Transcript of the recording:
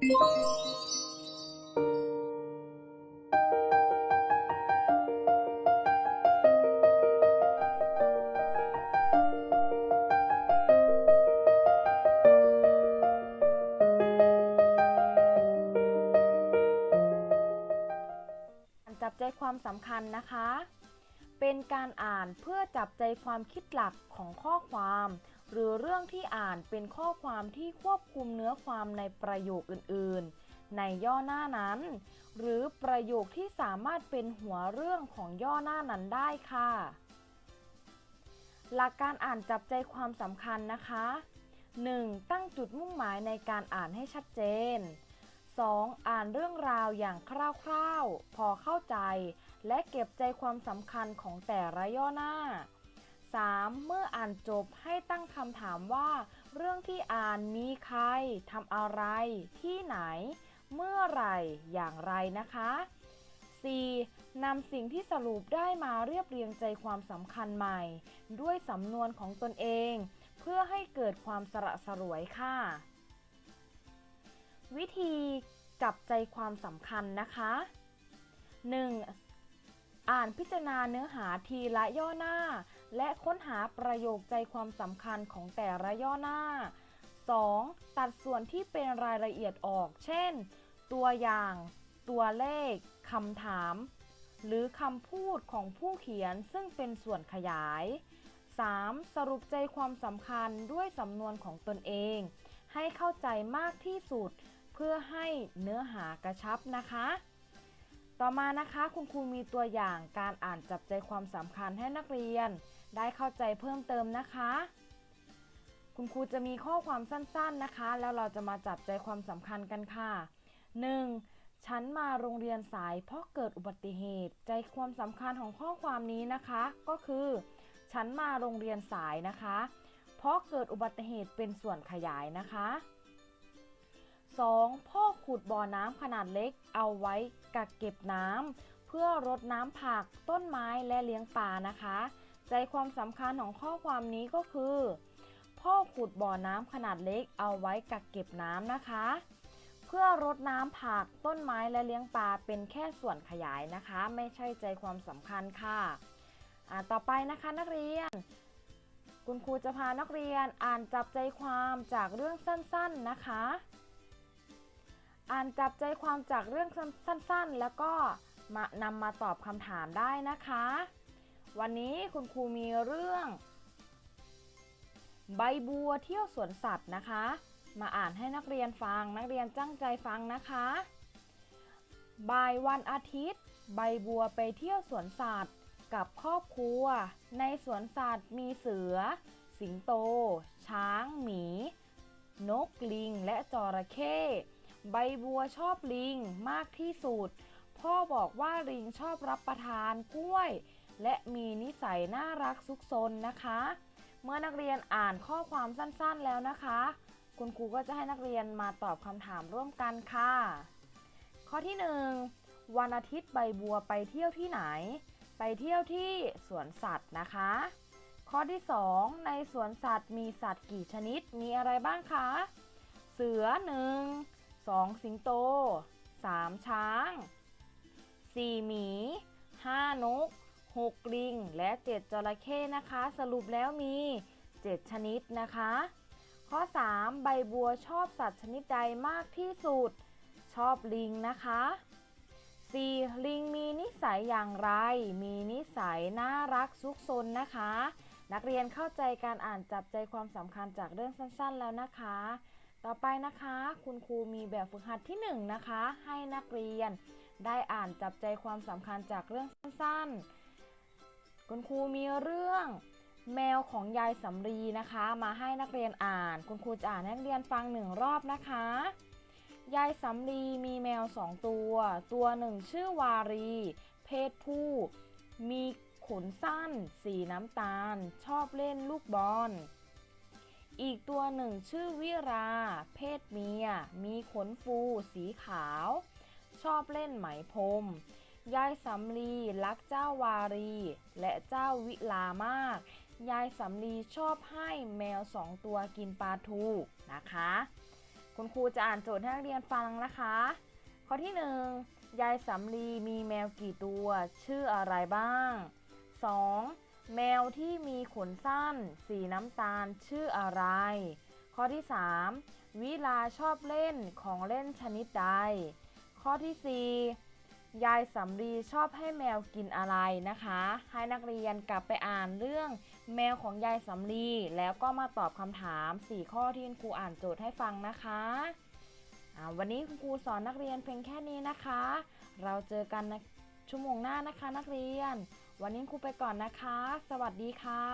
จับใจความสำคัญนะคะ เป็นการอ่านเพื่อจับใจความคิดหลักของข้อความ หรือเรื่องที่อ่านเป็นข้อความที่ควบคุมเนื้อความในประโยคอื่นๆ ในย่อหน้านั้น หรือประโยคที่สามารถเป็นหัวเรื่องของย่อหน้านั้นได้ค่ะ หลักการอ่านจับใจความสำคัญนะคะ 1. ตั้งจุดมุ่งหมายในการอ่านให้ชัดเจน 2. อ่านเรื่องราวอย่างคร่าวๆ พอเข้าใจ และเก็บใจความสำคัญของแต่ละย่อหน้า 3. เมื่ออ่านจบให้ตั้งคำถามว่า เรื่องที่อ่านมีใครทำอะไร ที่ไหน เมื่อไหร่อย่างไรนะคะ 4. นำสิ่งที่สรุปได้มาเรียบเรียงใจความสำคัญใหม่ ด้วยสำนวนของตนเอง เพื่อให้เกิดความสระสรวยค่ะ วิธีจับใจความสำคัญนะคะ 1. อ่านพิจารณาเนื้อหาทีละย่อหน้า และค้นหาประโยคใจความสำคัญของแต่ละย่อหน้า 2. ตัดส่วนที่เป็นรายละเอียดออก เช่น ตัวอย่าง ตัวเลขคำถาม หรือคำพูดของผู้เขียนซึ่งเป็นส่วนขยาย 3. สรุปใจความสำคัญด้วยสำนวนของตนเอง ให้เข้าใจมากที่สุด เพื่อให้เนื้อหากระชับนะคะ ต่อมานะคะคุณครูมีตัวอย่างการอ่านจับใจความสำคัญให้นักเรียน ได้เข้าใจเพิ่มเติมนะคะ คุณครูจะมีข้อความสั้นๆนะคะ แล้วเราจะมาจับใจความสำคัญกันค่ะ 1. ฉันมาโรงเรียนสายเพราะเกิดอุบัติเหตุ ใจความสำคัญของข้อความนี้นะคะ ก็คือ ฉันมาโรงเรียนสายนะคะ เพราะเกิดอุบัติเหตุเป็นส่วนขยายนะคะ 2. พ่อขุดบ่อน้ำขนาดเล็ก เอาไว้กักเก็บน้ำเพื่อรดน้ำผักต้นไม้และเลี้ยงปลานะคะ ใจความสำคัญของข้อความนี้ก็คือ พ่อขุดบ่อน้ำขนาดเล็ก เอาไว้กักเก็บน้ำนะคะ เพื่อรดน้ำผักต้นไม้และเลี้ยงปลาเป็นแค่ส่วนขยายนะคะ ไม่ใช่ใจความสำคัญค่ะอ่าต่อไปนะคะนักเรียน คุณครูจะพานักเรียนอ่านจับใจความจากเรื่องสั้นๆนะคะ อ่านจับใจความจากเรื่องสั้นๆ แล้วก็มานำมาตอบคำถามได้นะคะ วันนี้คุณครูมีเรื่อง ใบบัวเที่ยวสวนสัตว์นะคะ มาอ่านให้นักเรียนฟังนักเรียนตั้งใจฟังนะคะบ่ายวันอาทิตย์ ใบบัวไปเที่ยวสวนสัตว์กับครอบครัว ในสวนสัตว์มีเสือ สิงโต ช้าง หมี นกลิง และจระเข้ ใบบัวชอบลิงมากที่สุด พ่อบอกว่าลิงชอบรับประทานกล้วย และมีนิสัยน่ารักซุกซนนะคะ เมื่อนักเรียนอ่านข้อความสั้นๆแล้วนะคะ คุณครูก็จะให้นักเรียนมาตอบคำถามร่วมกันค่ะ ข้อที่ 1 วันอาทิตย์ใบบัวไปเที่ยวที่ไหน ไปเที่ยวที่สวนสัตว์นะคะ ข้อที่ 2 ในสวนสัตว์มีสัตว์กี่ชนิดมีอะไรบ้างคะ เสือ1 2 สิงโต 3 ช้าง 4 หมี 5 นก 6 ลิง และ 7 จระเข้นะคะ สรุปแล้วมี 7 ชนิดนะคะ ข้อ 3 ใบบัวชอบสัตว์ชนิดใดมากที่สุด ชอบลิงนะคะ 4. ลิงมีนิสัยอย่างไร มีนิสัยน่ารักซุกซนนะคะ นักเรียนเข้าใจการอ่านจับใจความสำคัญจากเรื่องสั้นๆแล้วนะคะ ต่อไปนะคะ คุณครูมีแบบฝึกหัดที่ 1 นะคะ ให้นักเรียน ได้อ่านจับใจความสำคัญจากเรื่องสั้นๆ คุณครูมีเรื่องแมวของยายสำรีนะคะ มาให้นักเรียนอ่าน คุณครูจะอ่านให้นักเรียนฟังหนึ่งรอบนะคะ ยายสำลีมีแมวสองตัว ตัวหนึ่งชื่อวารี เพศผู้ มีขนสั้น สีน้ำตาล ชอบเล่นลูกบอล อีกตัวหนึ่งชื่อวิรา เพศเมีย มีขนฟูสีขาว ชอบเล่นไหมพรมยายสำลีรักเจ้าวารี และเจ้าวิลามาก ยายสำลีชอบให้แมวสองตัวกินปลาทูนะคะ คุณครูจะอ่านโจทย์ให้นักเรียนฟังนะคะ ข้อที่1ยายสำลีมีแมวกี่ตัว ชื่ออะไรบ้าง 2. แมวที่มีขนสั้น สีน้ำตาลชื่ออะไร ข้อที่ 3. วิลาชอบเล่นของเล่นชนิดใด ข้อที่ 4 ยายสำลีชอบให้แมวกินอะไรนะคะ ให้นักเรียนกลับไปอ่านเรื่องแมวของยายสำลีแล้วก็มาตอบคำถาม 4 ข้อที่ครูอ่านโจทย์ให้ฟังนะคะวันนี้คุณครูสอนนักเรียนเพียงแค่นี้นะคะ เราเจอกันในชั่วโมงหน้านะคะนักเรียน วันนี้ครูไปก่อนนะคะ สวัสดีค่ะ